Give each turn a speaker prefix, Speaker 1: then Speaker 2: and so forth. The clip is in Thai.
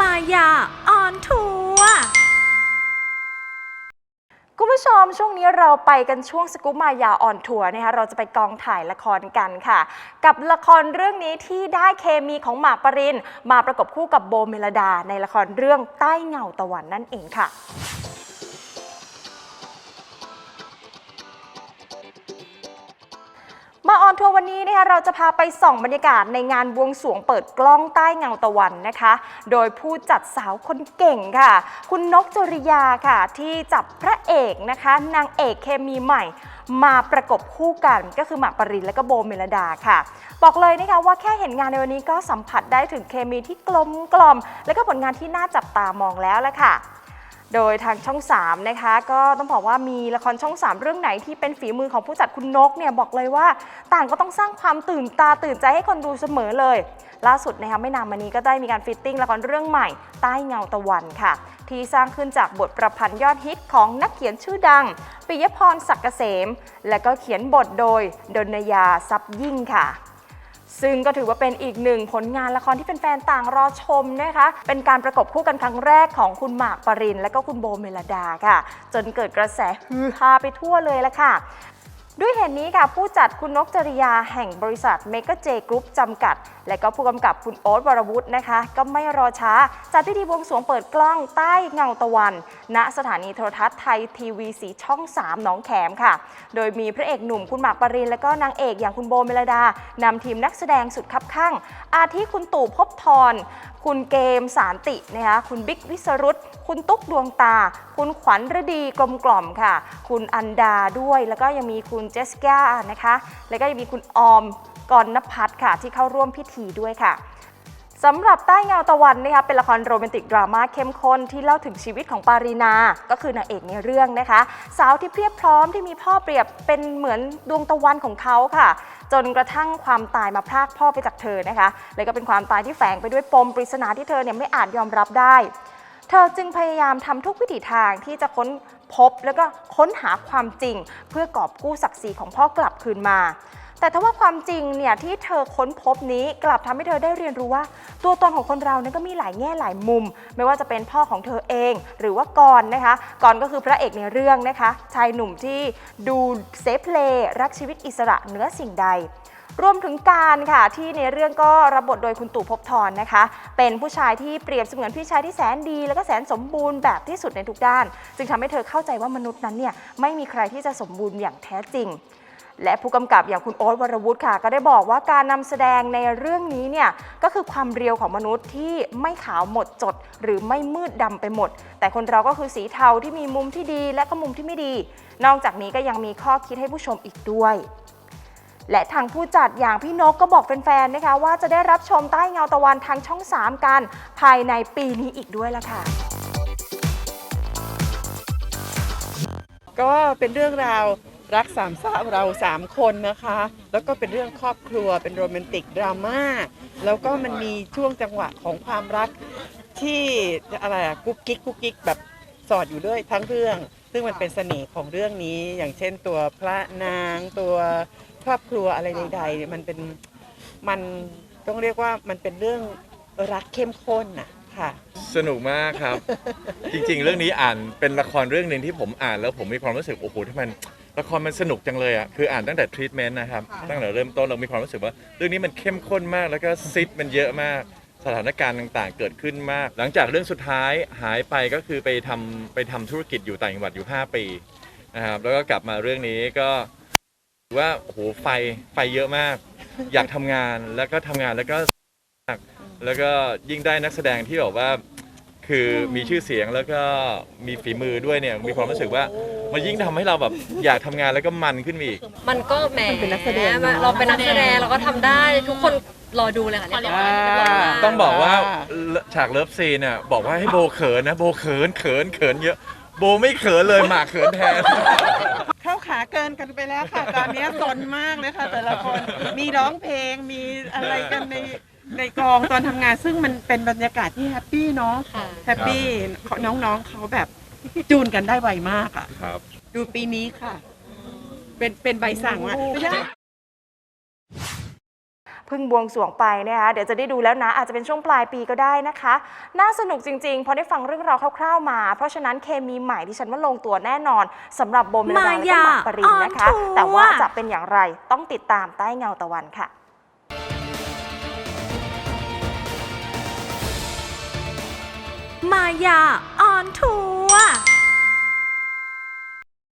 Speaker 1: มายาออนทัวร์
Speaker 2: คุณผู้ชมช่วงนี้เราไปกันช่วงสกู๊ปมายาออนทัวร์นะคะเราจะไปกองถ่ายละครกันค่ะ กับละครเรื่องนี้ที่ได้เคมีของหมากปรินมาประกบคู่กับโบเมลดาในละครเรื่องใต้เงาตะวันนั่นเองค่ะ ออนทัวร์วันนี้นะคะเราจะพาไปส่องบรรยากาศในงานบวงสรวงเปิดกล้องใต้เงาตะวันนะคะ โดยผู้จัดสาวคนเก่งค่ะ คุณนกจริยาค่ะ ที่จับพระเอกนะคะ นางเอกเคมีใหม่ มาประกบคู่กันก็คือหมากปรินและก็โบเมลดาค่ะ บอกเลยนะคะว่าแค่เห็นงานในวันนี้ก็สัมผัสได้ถึงเคมีที่กลมกล่อม และก็ผลงานที่น่าจับตามองแล้วละค่ะ โดยทางช่อง 3 นะคะ ก็ต้องบอกว่ามีละครช่อง 3 เรื่องไหนที่เป็นฝีมือของผู้จัดคุณนกเนี่ยบอกเลยว่าต่างก็ต้องสร้างความตื่นตาตื่นใจให้คนดูเสมอเลย ล่าสุดนะคะไม่นานมานี้ก็ได้มีการฟิตติ้งละครเรื่องใหม่ ใต้เงาตะวันค่ะ ที่สร้างขึ้นจากบทประพันธ์ยอดฮิตของนักเขียนชื่อดังปิยพรศักดิ์เกษม และก็เขียนบทโดยดนยาซับยิ่งค่ะ ซึ่งก็ถือว่าเป็นอีกหนึ่งผลงานละครที่แฟนๆต่างรอชมนะคะ เป็นการประกบคู่กันครั้งแรกของคุณหมากปรินและก็คุณโบเมลดาค่ะ จนเกิดกระแสฮือฮาไปทั่วเลยละค่ะ ด้วยเหตุนี้ค่ะผู้จัดคุณนกจริยาแห่งบริษัทเมก a เจกรุ๊ปจำกัด และก็ผู้กำกับคุณโอ๊ตวรวุฒินะคะ ก็ไม่รอช้า จัดพิธีบวงสรวงเปิดกล้องใต้เงาตะวัน ณสถานีโทรทัศน์ไทยทีวีสีช่อง 3 หนองแขมค่ะ โดยมีพระเอกหนุ่มคุณหมากปรินและก็นางเอกอย่างคุณโบเมลดานำทีมนักแสดงสุดคับข้าง อาทิคุณตู่ภพบทรคุณเกมสารตินะคะคุณบิ๊กวิสรุตคุณตุ๊กดวงตา คุณขวัญฤดีกลมกล่อมค่ะ คุณอันดาด้วยแล้วก็ยังมีคุณเจสก้านะคะ แล้วก็ยังมีคุณออมกรณพัฒน์ค่ะ ที่เข้าร่วมพิธีด้วยค่ะสำหรับใต้เงาตะวันนะคะเป็นละครโรแมนติกดราม่าเข้มข้นที่เล่าถึงชีวิตของปารีนา ก็คือนางเอกในเรื่องนะคะ สาวที่เพียบพร้อมที่มีพ่อเปรียบเป็นเหมือนดวงตะวันของเขาค่ะ จนกระทั่งความตายมาพรากพ่อไปจากเธอนะคะ และก็เป็นความตายที่แฝงไปด้วยปมปริศนาที่เธอเนี่ยไม่อาจยอมรับได้ เธอจึงพยายามทำทุกวิถีทางที่จะค้นพบแล้วก็ค้นหาความจริง เพื่อกอบกู้ศักดิ์ศรีของพ่อกลับคืนมา แต่ถ้าว่าความจริงเนี่ยที่เธอค้นพบนี้กลับทำให้เธอได้เรียนรู้ว่า ตัวตนของคนเรานั้นก็มีหลายแง่หลายมุม ไม่ว่าจะเป็นพ่อของเธอเอง หรือว่ากรณ์นะคะกรณ์ก็คือพระเอกในเรื่องนะคะ ชายหนุ่มที่ดูเซฟเพลรักชีวิตอิสระเหนือสิ่งใด รวมถึงการค่ะที่ในเรื่องก็รับบทโดยคุณตู่ภพบทรนะคะ เป็นผู้ชายที่เปรียบเสมือนพี่ชายที่แสนดี และก็แสนสมบูรณ์แบบที่สุดในทุกด้าน จึงทำให้เธอเข้าใจว่ามนุษย์นั้นเนี่ยไม่มีใครที่จะสมบูรณ์อย่างแท้จริงและผู้กำกับอย่างคุณโอ๊ตวรวุฒิค่ะ ก็ได้บอกว่าการนำแสดงในเรื่องนี้เนี่ย ก็คือความเรียวของมนุษย์ที่ไม่ขาวหมดจด หรือไม่มืดดำไปหมด แต่คนเราก็คือสีเทาที่มีมุมที่ดีและก็มุมที่ไม่ดี นอกจากนี้ก็ยังมีข้อคิดให้ผู้ชมอีกด้วย และทางผู้จัดอย่างพี่นกก็บอกแฟนๆนะคะ ว่าจะได้รับชมใต้เงาตะวันทางช่อง 3 กัน ภายในปีนี้อีกด้วยละค่ะ
Speaker 3: ก็เป็นเรื่องราวรักสามเศร้าเราสามคนนะคะ แล้วก็เป็นเรื่องครอบครัวเป็นโรแมนติกดราม่าแล้วก็มันมีช่วงจังหวะของความรักที่อะไรอะกุ๊กกิ๊กกุ๊กกิ๊กแบบสอดอยู่ด้วยทั้งเรื่อง ซึ่งมันเป็นเสน่ห์ของเรื่องนี้ อย่างเช่นตัวพระนางตัว ครอบครัวอะไรใดๆมันเป็นมันต้องเรียกว่ามันเป็นเรื่องรักเข้มข้นน่ะค่ะ
Speaker 4: สนุกมากครับ จริงๆ เรื่องนี้อ่านเป็นละครเรื่องหนึ่งที่ผมอ่านแล้วผมมีความรู้สึกโอ้โหที่มันละครมันสนุกจังเลยอะคืออ่านตั้งแต่ทรีทเมนต์นะครับตั้งแต่เริ่มต้นเรามีความรู้สึกว่า เรื่องนี้มันเข้มข้นมากแล้วก็ซิดมันเยอะมาก สถานการณ์ต่างๆ เกิดขึ้นมาก หลังจากเรื่องสุดท้ายหายไปก็คือไปทำไปทำธุรกิจอยู่ต่างจังหวัดอยู่ 5 ปีนะครับแล้วก็กลับมาเรื่องนี้ก็ถือ ว่าโอ้โหไฟไฟเยอะมาก อยากทำงานแล้วก็ทำงานแล้วก็แล้วก็ยิ่งได้นักแสดงที่แบบว่า คือมีชื่อเสียงแล้วก็มีฝีมือด้วยเนี่ยมีความรู้สึกว่ามันยิ่งทำให้เราแบบอยากทำงานแล้วก็มันขึ้นมาอีก
Speaker 5: มันก็แหม
Speaker 3: มันเป็นนักแสดงเนอะ
Speaker 5: เราเป็นนักแสดงเราก็ทำได้ทุกคนรอดูเลยค่ะเรียบร้อยเรียบร้อยมาก
Speaker 4: ต้องบอกว่าฉากเลิฟซีนเนี่ยบอกว่าให้โบเขินนะโบเขินเขินเขินเยอะ โบไม่เขินเลยหมากเขินแทน
Speaker 3: เข้าขาเกินกันไปแล้วค่ะ ตอนนี้สนมากเลยค่ะ แต่ละคนมีร้องเพลงมีอะไรกันในในกองตอนทำงานซึ่งมันเป็นบรรยากาศที่แฮปปี้เนาะ
Speaker 5: ค่ะ
Speaker 3: แฮปปี้น้องๆเขาแบบจูนกันได้ไวมากอะ
Speaker 4: ครับ
Speaker 3: ดูปีนี้ค่ะ เป็นเป็นใบสั่งอะไม่ใช่
Speaker 2: เพิ่งบวงสรวงไปนะคะเดี๋ยวจะได้ดูแล้วนะ อาจจะเป็นช่วงปลายปีก็ได้นะคะ น่าสนุกจริงๆพอได้ฟังเรื่องราวคร่าวๆมา เพราะฉะนั้นเคมีใหม่ที่ฉันว่าลงตัวแน่นอนสำหรับโบเมลดาและก็หมากปรินนะคะ
Speaker 1: มายาออนทัวร์
Speaker 2: แต่ว่าจะเป็นอย่างไรต้องติดตามใต้เงาตะวันค่ะ
Speaker 1: มายาออนทัว